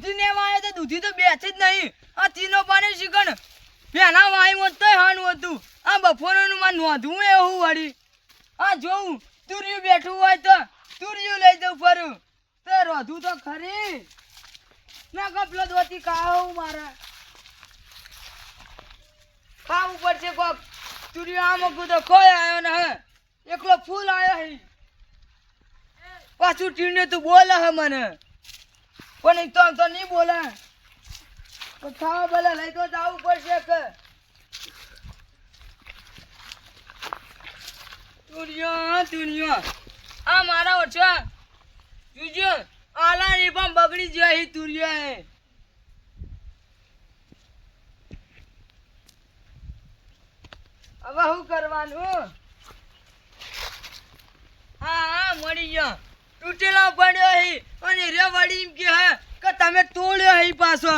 દૂધી ને વાય તો દૂધી તો બેઠી જ નહીં. આ તીનો પાણી શીખણ પેલા વાય તોય હાનું હતું. આ બપોરનું માં નોંધવું એવું વળી. આ જોઉં, તુર્યું બેઠું હોય તો તુર્યું લઈ જવું ફરું. તે રોધું તો ખરી. ના કપલો ધોતી ખાવું મારે. ખાવું પડશે કોક. તુર્યું આમ મૂકું તો કોઈ આવ્યો ને હે. એકલો ફૂલ આવ્યો હે. પાછું ટીને તું બોલે હે મને. પણ ઈ તો તો નહીં બોલે. પણ ખાવા ભલે લઈ તો જવું પડશે કે. દુનિયા દુનિયા આ મારા ઓછા. જુજો આલા ની પણ બગડી જાય હી તુરિયો હે હવે શું કરવાનું? હા હા, મળી ગયો. તૂટેલા પડ્યો હી. અને રે વળી એમ કે હે કે તમે તોડ્યો હી પાછો.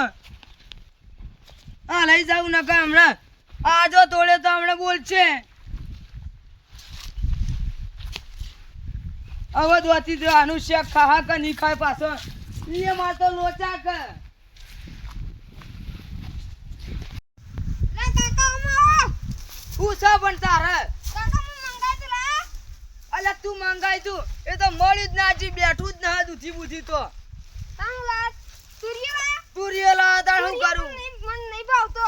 હા લઈ જાવ કે હમણાં. આ જો તોડે તો હમણાં બોલશે હવે દોતી દો આનું શેક ખાહા કે નહીં ખાય પાછો. એ માર તો લોચા કે. પૂછા પણ તારે? અલ્યા તું મંગાઈ તું. એ તો મળ્યું જ ના હજી બેઠું જ ના દૂધી બુધી તો. તાંગ લા તાણ શું કરું? મન નહીં ભાવતો.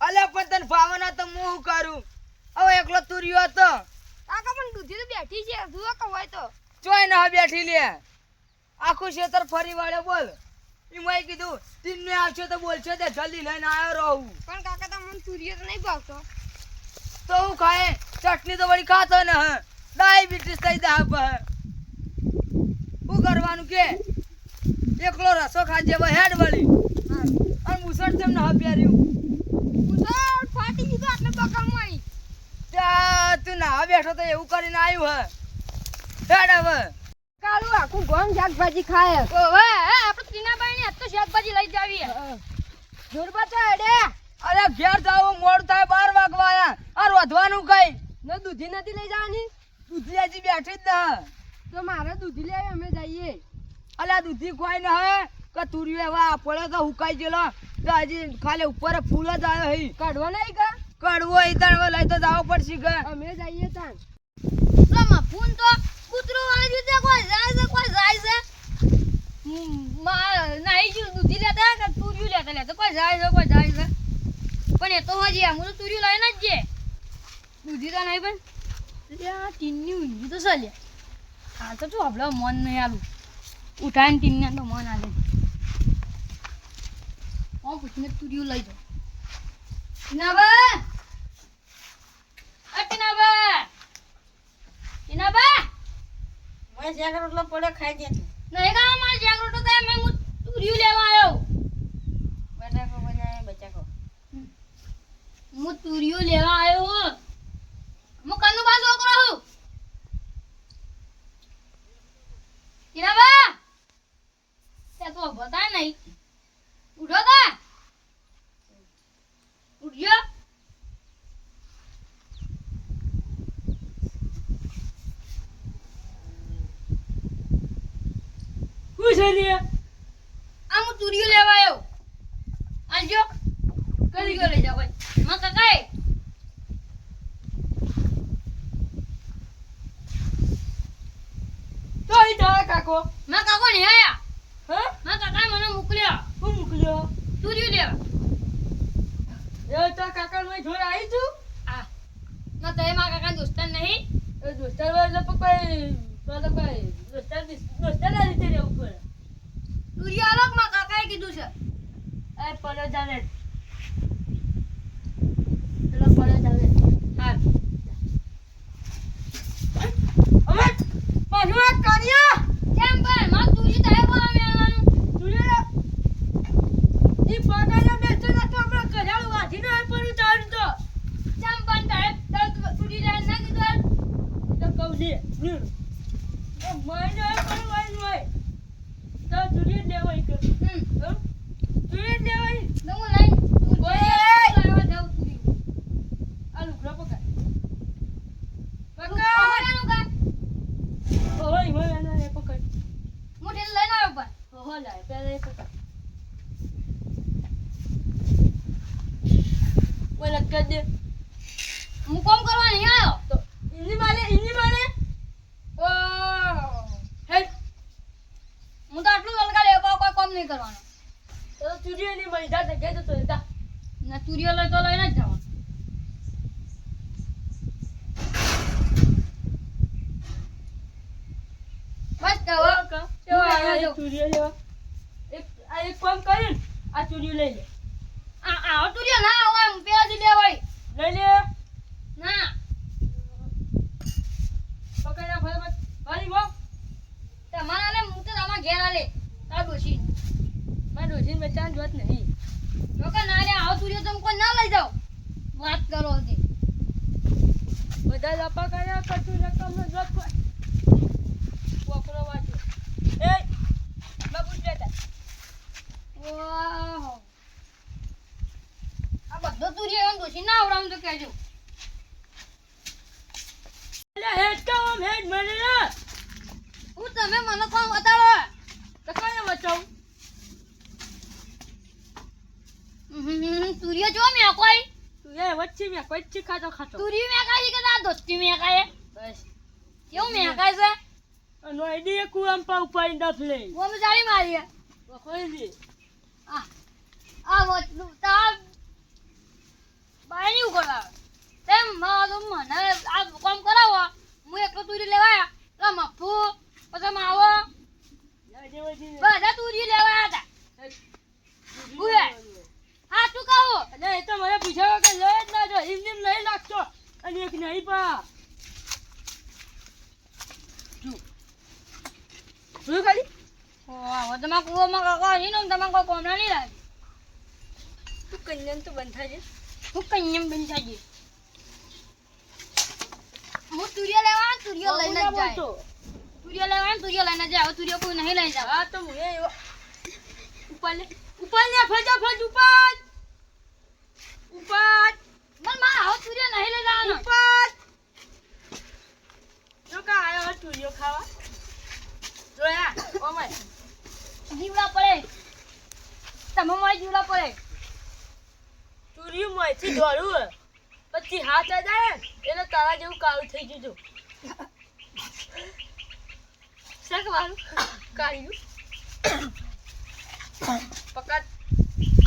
અલ્યા પણ તને ભાવના તો હું શું કરું? હવે એકલો તુરિયો હતો. કાકા પણ દૂધી તો બેઠી છે જુઓ કે હોય તો. ચોય ના બેઠી લે. આખું ક્ષેત્ર ફરી વાળે બોલ. એમાં કીધું તીનને આવશે તો બોલશે તે જલ્દી લઈને આવ્યો રહું. પણ કાકા તો મને તુરિયો તો નહીં ભાવતો. તો હું ખાય? ચટણી તો વળી ખાતો ને હ. ડાયાબિટીસ થઈ જાય શું કરવાનું કે? એકલો રસો ખાજે હવે હેડ વળી. અને મુસળ તેમ ના પહેર્યું ઉસળ ફાટી ગયું આટલે બકામાં ત્યાં તું ના બેઠો તો એવું કરીને આવ્યું હે. હેડ હવે. કાળું આખું ગોમ શાકભાજી ખાય. ઓવે આપણે ત્રીનાબાઈ ની તો શાકભાજી લઈ જાવી જોરબા તો હેડે. અરે ઘેર જાવ મોડ થાય બાર વાગવા આયા. આ રોધવાનું કઈ. ન દૂધી નથી લઈ જવાની? દૂધી હજી બેઠી જ ના તો મારે દૂધી લે અમે જઈએ. અલા દૂધી ખોઈ ન હે? કે તુરી એવા પડે તો હુકાઈ ગયેલો. તો હજી ખાલી ઉપર ફૂલ જ આવ્યો હઈ કાઢવા નહીં કા? કડવો એ તણવો લઈ તો જાવ પડશે કે અમે જઈએ તાનમાં ફૂન તો કૂતરો વાળી છે કોઈ જાય છે કોઈ જાય છે. નાઈ ગયું દૂધી લેતા કે તુર્યું લેતા લેતા? કોઈ જાય છે કોઈ જાય છે. પણ એ તો હજી હું તો તુર્યું લઈને જ જે દૂધી તો નહીં પણ ત્યાં ટીનની ઊંઘી તો ચાલ્યા હાલ તો તું આપણે મન નહીં આલું ઉઠાઈને ટીનને તો મન આલે હું પૂછીને તુર્યું લઈ જાઉં ટીનાબા ટીનાબા ટીનાબા મને જ્યાં રોટલો પડ્યો ખાઈ દે તું નહીં કા મારે જાગૃત થાય મેં હું તુર્યું લેવા આવ્યો બટાકો બનાવે લેવા આવ્યો હું હું કનું બા છોકરો હું હીરાબા તે તો બતા નહીં ઉઠો તા ઉઠ્યો શું છે આ હું તુરિયો લેવા આવ્યો આજો કરી ગયો લઈ જાવ ભાઈ માં તો જા કાકો. માં કાકો ને આયા. હે? માં કાકાએ મને મોકલ્યો. હું મોકલ્યો? તુરિયો લેવા. એ તો કાકા નું જોડે આવી છું આ. ના તે માં કાકા દોસ્તાર નહીં. દોસ્તાર એટલે કોઈ તો તો કોઈ દોસ્તાર દોસ્તાર ના રીતે રહેવું પડે. તુરિયો અલગમાં કાકાએ કીધું છે. એ પડ્યો જાને પેલો પડ્યો જાને હા હવે પાછું કાનિયા કેમ પણ માં તુરિયો તારે મેળવાનું ઈ તો કેમ પણ તારે તારે લેવા ના કીધું? તો કહું છે મને આ પડવાનું હોય તો તુરિયો લેવાય કે હમ હં? તુરિયો લેવાય તો હું લઈને ઓય! લાવવા જાઉં તુરિયો આ લુગડા પકડ તું પકડ પકડવાનું કા ઓય હોય એને એ પકડ હું ઠેલ લઈને આવ્યો પણ ઓહો લાય પેલા એ પકડ કરી દે હું કોમ કરવા નહીં આવ્યો તો ઇન્જી મારે ઇન્જી મારે ઓહ. હેડ હું તો આટલું હલકા લેવા કોઈ કોમ નહીં કરવાનો? તો ચૂરીઓ ની મળી જા જગ્યાએ જતો રહેતા ને તુરિયો લઈ તો લઈને જ જવાનું. એક કામ કરીને આ ચૂરીઓ લઈ લે. આ તુરિયો ના આવે હું પેલાથી લેવાય લઈ લે. ના. પકડ ના ભાઈ બો તમારા હું તો તમારા ઘેર આલે તાર ડોશી મારી ડોશી મેં જોત નહીં. જો ના લે આવો તુરિયો તમે કોઈ ના લઈ જાઓ વાત કરો બધા લાપા કર્યા કશું ને કમ જોત કોકરો વાંચો. એ બાબુ વાહ. આ બધો તુરિયો એમ ડોશી ના આવડાવું તો કહેજો. હેડ તો હેડ મને હું તમે મને કોણ તુરીઓ જો મે કોઈ. તુરીઓ વચ્ચે મે કોઈ ચી ખાતો ખાતો તુરીઓ મે કાઈ કે ના દોસ્તી મે કાઈ બસ. કેવું મે કાઈ છે? નો આઈડી કુવામ પા ઉપાઈ ડફ લે ઓમ જાળી મારી કોઈ દી આ આ વોટ તા બાયની ઉગોડા તેમ મા તો મને આ કામ કરાવો. હું એકલો તુરી લેવાયા. તો મફુ પછી માવો બધા તુરી લેવાયા હતા. અને એ તો મને પૂછાવો કે લઈ જ ના જો એમને એમ નહીં લાગતો. અને એક નહીં પા શું ખાલી હવે તમારા કુવામાં કાકા હી ને તમારા કોઈ કોમના નહીં લાગે. તું કન્યાન તો બંધ થાય હું કન્યમ બન થાય હું તુરિયા લેવા તુરિયો લઈને જ જાય. તુરિયો લેવા તુરિયો લઈને જાય. હવે તુરિયો કોઈ નહીં લઈ જાવ. હા તો હું એ ઉપર લે ઉપર ફટાફટ ઉપર ઉપર મન માર આવો સૂર્ય નહીં લઈ જવાનો. ઉપર જો કા આયો હે તુરિયો ખાવા. જોયા ઓ મેં જીવડા પડે. તમે મોય જીવડા પડે. તુરિયું મોંથી દોડું પછી હાથ જાય એટલે તારા જેવું કાળું થઈ જજો. શાક વાળું? કાળ્યું પકડ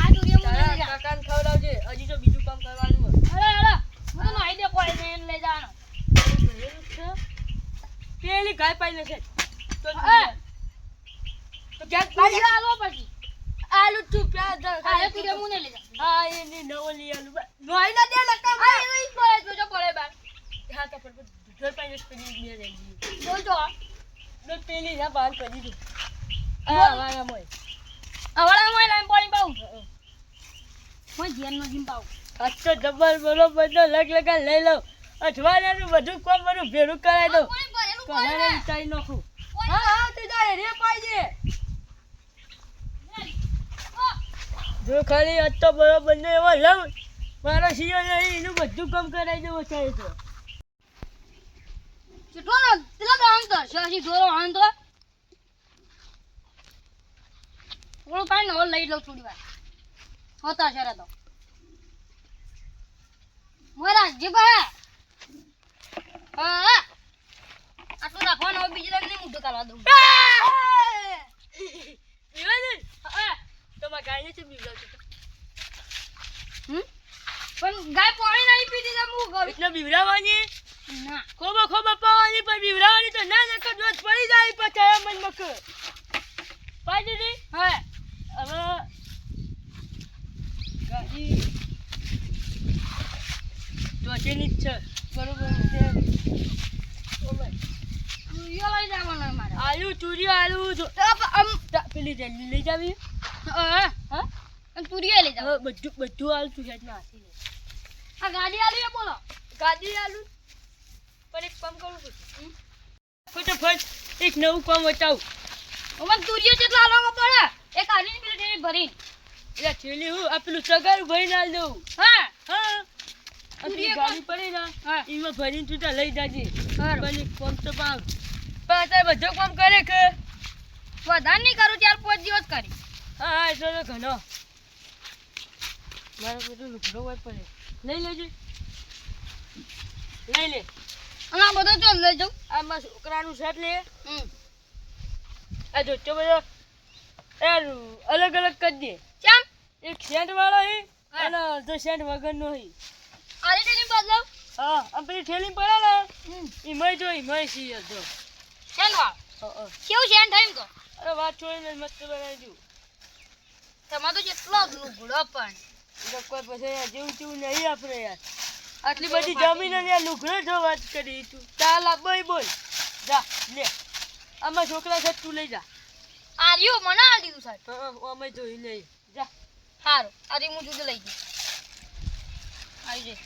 આ તુરિયો મને તારા લઈ જા કાકાને ખવડાવજે હજી તો બીજું કામ કરવાનું હોય અરે અરે હું તો નહીં દે કોઈ નહીં લઈ જવાનો ભરેલું છે. પેલી છે તો ક્યાંક પાછી આલો પછી. આલુ તું પ્યાજ આ તુરિયો હું નહીં લઈ જાઉં. હા એની નવો લઈ આલુ. નોઈ ના દે લકા આ એનો ઈ જ પડે જોજો પડે બાર. હા તો પણ ઘર પાઈ પેલી બે ના બહાર કરી વાળા મોય. લાઈન પાણી પાઉં. આજ તો જબર બરોબર બધો લગ લગા લઈ લઉં. અઠવાડિયાનું બધું કોમ બધું ભેરું કરાવી દઉં. પડે વિચારી નાખું. હા હા તે જાય રે પાઈ દે. જો ખાલી આજ તો બરોબર ને એવો લઉં. મારો સિયો નહીં એનું બધું કામ કરાવી દેવો અત્યારે તો. કેટલો ને કેટલા તો શશી ઢોરો આન તો થોડું કાઈ નવો લઈ લઉં થોડી વાર. હોતા શરે તો. મારા જીભા. હા. હવે બીજી લાગે મોઢું કરવા દઉં પીવા દે હા તો માં ગાયને છે બીવડાવતો તો. હમ? પણ ગાય પાણી નહીં પીતી તો હું કરું એટલે બીવડાવવાની ના ખોબો ખોબો પાવાની પણ બીવડાવવાની તો ના નકર દોષ પડી જાય પછી મન મક દીધી હવે હવે ગાડી ટોચેની જ છે બરોબર છે ઓમે. તુરિયો લઈ જવાનો મારે. આલુ ચૂરિયો આલુ આમ પેલી જલ્દી લઈ જાવી. હા હા. લઈ જાવ બધું બધું આલુ ના હાથી આ ગાડી આલી બોલો. ગાડી આલુ? પણ એક કામ કરું છું ફટાફટ એક નવું કામ બતાવું. અમાર તુરિયો જેટલા આલવામાં પડે એક આલીને પેલી ટેલી ભરીને. એટલે છેલ્લી હું આ પેલું સગારું ભરી ના દઉં. હા. હા. ગાડી પડી ને હા. એમાં ભરીને તું લઈ જાજે. કામ તો પાવ. પણ અત્યારે બધો કામ કરે કે? વધારે નહીં કરું ચાર પાંચ દિવસ કરી. હા હા એટલો તો ઘણો. મારે બધું લુકડો હોય પડે. લઈ લેજે. લઈ લે. આ બધો ચો લઈ જાઉં. આમાં છોકરાનું શર્ટ લે. આ જોચો બધો. એ અલગ અલગ કરી દે. કેમ એક સેન્ટ વાળો હી. અને અડધો સેન્ટ વગરનો હી. આલી ટેલી બદલાવ હા આમ પેલી ઠેલી પડે ને હમ. ઈ મય જો ઈ મય સી અડધો. શેન વાળ. કેવું શેન થાય તો અરે વાત છોડીને મસ્ત બનાવી દઉં. તમારે તો જેટલો લુગડો પણ. કોઈ પછી જેવું તેવું નહીં આપણે યાર. આટલી બધી જમીન અને લુગડો જો વાત કરી તું. ચાલ આ બોય બોલ. જા લે. આમાં છોકરા છે તું લઈ જા. આર્યો મને આ દીધું સાહેબ. અમે જોઈ લઈ જા. સારું આરી હું જુદું લઈ જઈશ. આવી જઈ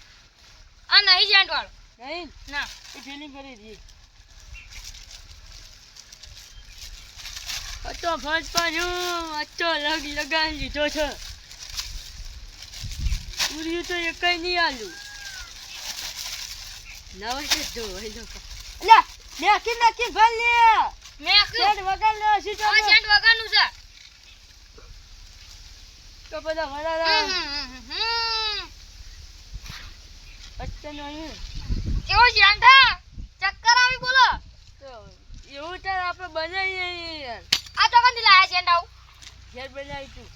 આ નહીં જેન્ટ વાળો નહીં? ના. એ ફિલિંગ કરી દઈએ ફર્સ્ટ પાછું અચ્છો લગ લગાવી લીધો છે. પૂર્યું તો એક નહીં આલું. નવા છે જો લોકો લે નાખી નાખી ભલ લે. નાખી વગર લે સીધો આ જેન્ટ વગરનું છે. તો બધા વડા. અચ્છા નહીં કેવો જેન્ટ હા ચક્કર આવી બોલો. તો એવું તાર આપણે બનાવીએ. યાર આ ચોકનથી લાયા જેન્ટ આવું ઘેર બનાવી તું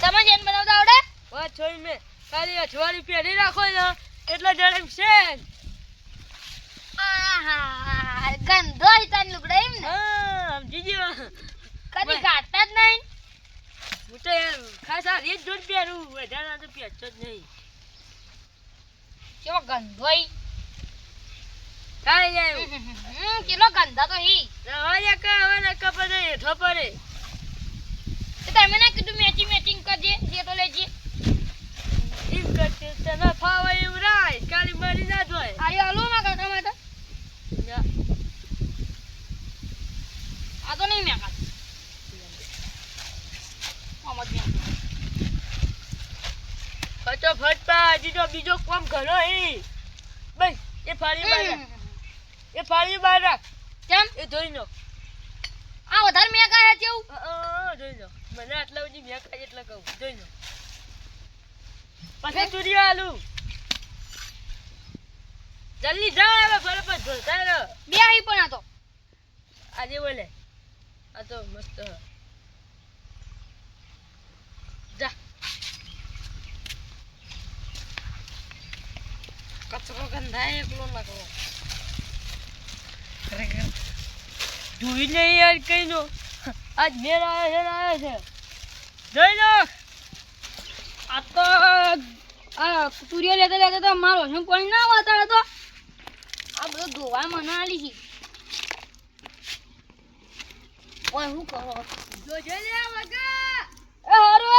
તમે જેન્ટ બનાવતા આવડે વાત છોડી મેં ખાલી અઠવાડિયું પહેરી રાખો ને એટલે જડમ છે આહા ગંધો હિતાન લુગડા એમ ને હા સમજી ગયો કદી ઓય. કાઢતા જ નહીં હું તો યાર ખાસ આ રીત જોઈને પહેરું વધારે તો પહેરતો જ નહીં કેવો ગંધો ઈ કાંઈ નહીં હમ, કેટલો ગંધા તો હી હવે કા હવે ને કા હે? હેઠો તમે ના કીધું મેચિંગ મેચિંગ કરજે જે તો લેજે. એમ કરજે તને ફાવે એમ રાય કાલી મરી ના જોય. આ હાલો માં કાકા માટે. આ તો નહીં મેં કાઢ આમ જ મેં ફટોફટ પા હજી તો બીજો કોમ ઘણો હે. બસ એ ફાળી બાર એ ફાળી બાર કેમ? એ ધોઈ નો વધારે કાઢે જોઈ લો. મને આટલા બધી મેં ખાઈ એટલે કહું. જોઈ લો. પછી ચૂરીઓ આલુ. જલ્દી જા હવે બરાબર ધોતા રહો. બે આવી પણ આ તો. આજે બોલે આ તો મસ્ત. જા. કચરો ગંધાય એકલો નાખો ધોઈ નહીં યાર કઈ નો આજ મેળ આવે છે આવે છે. જોઈ લો. આ તો આ સૂર્ય લેતા લેતા તો મારો શું પાણી ના વાતાડે તો? આ બધું ધોવા મને આલી છે. ઓય હું કરો જઈ લે વગા એ હારો.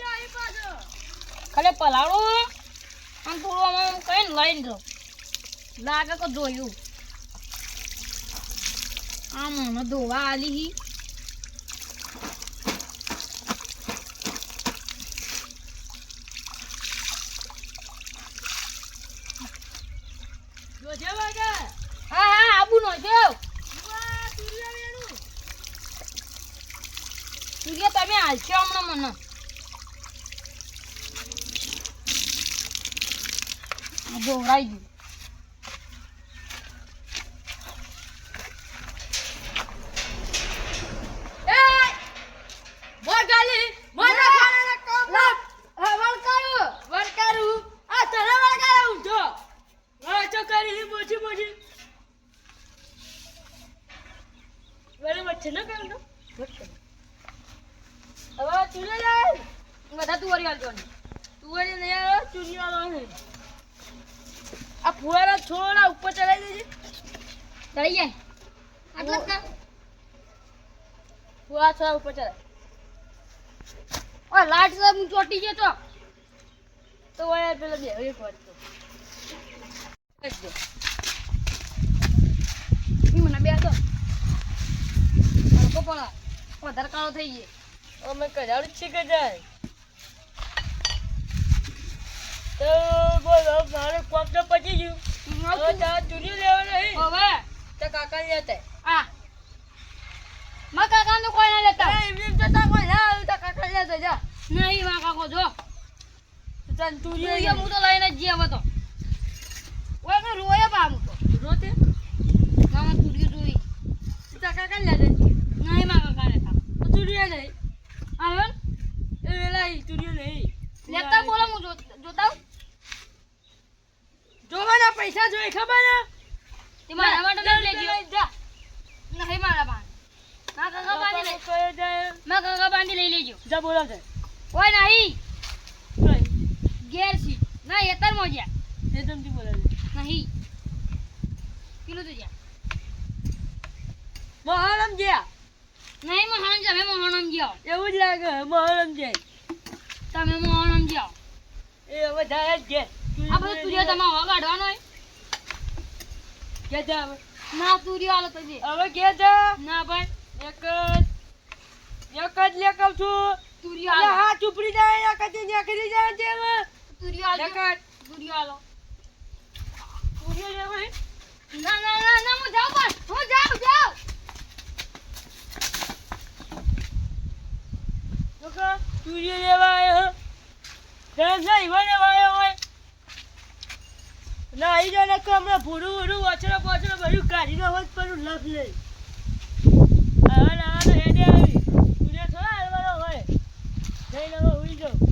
જાય ખાલી પલાળો. આમ થોડું આમ કઈ લઈને દો. લાગે કે ધોયું આ મને ધોવા આલી હી જોજે વગા હા હા આબુ નો જો વાહ તુરિયા વેણું સૂર્ય તમે હાલશો હમણાં મને આ ધોવરાઈ ગયું વગાલી મને ખાને કામ હા વળકાયો વરકારું આ તને વરકારું જો વાચો કરી મોજી મોજી બરાબર છે ને કામ તો હવે ચૂલે જાય બધા તુવરી હાલજો ને તું વળી નહીં આવે ચૂલી વાળો છે આ ફુવારા થોડા ઉપર ચડાવી દેજે ચડી જાય આટલા જ ના ફુવારા થોડા ઉપર ચડાય ઓય લાઈટ સાહેબ હું ચોટી ગયો તો તો વળી પેલો બે એક વાર તો. મને બે તો. હલકો પડા વધારે કાળો થઈ ગયો. અમે કજાડું છે કે જાય તો બોલો મારે કોક તો પતી ગયું. હવે તારે ચૂલી લેવા નહીં હવે? તો કાકા લેતા આ મા કાકા કોઈ ના લેતા. એમ એમ જતા કોઈ ના આવ્યું તો કાકા લેતા જા. નહીં મા કાકો જો. તન તું લે. હું તો લઈને જ જઈએ હવે તો ઓય મે રોય હું તો. રોતે? મામા માં તુરિયો જોઈ. તા કાકા લે દે નહીં મા કાકા લેતા. તો તુરિયો નહીં આવ્યો ને? એ વેલા ઈ લે નહીં લેતા બોલો હું જો- જોતા જોવાના પૈસા જોઈ ખબર ને તે મારા માટે લઈ લેજો. નહીં મારા પાસે કાકા બાંધી લઈ જાય માં લેજો. જા બોલાવ છે ઓય નહીં. કઈ ગેર સીટ ના એતર મોજ્યા એ તમથી બોલાવ છે નહીં. કિલો તો જ્યાં. મહારામ ગયા નહીં મોહન તમે મોહનમ જાઓ એવું જ લાગે મહારામ જાય. તમે મોહનમ જાઓ એ હવે જાય જ ઘેર. આ બધું તુરિયો તમે વગાડવાનો હોય? ઘેર જા ના તુરિયો આલો તો દે હવે ઘેર જા. ના ભાઈ એક જ એક જ લે છું. તુરિયો હા ચૂપડી જાય એક જ જાય છે તુરિયો. તુરિયો ના ના ના ના હું જાઉં પણ હું જાઉં જાઉં. લોકો તુરિયો લેવા આવ્યો હો. ના ઈવા લેવા આવ્યો હોય. ના આવી જાય ને હમણાં ભૂરું ભૂરું વચરો પચરો બધું કાઢીને હોત પણ લખ લે લઈને હવે ઉડી જાઉં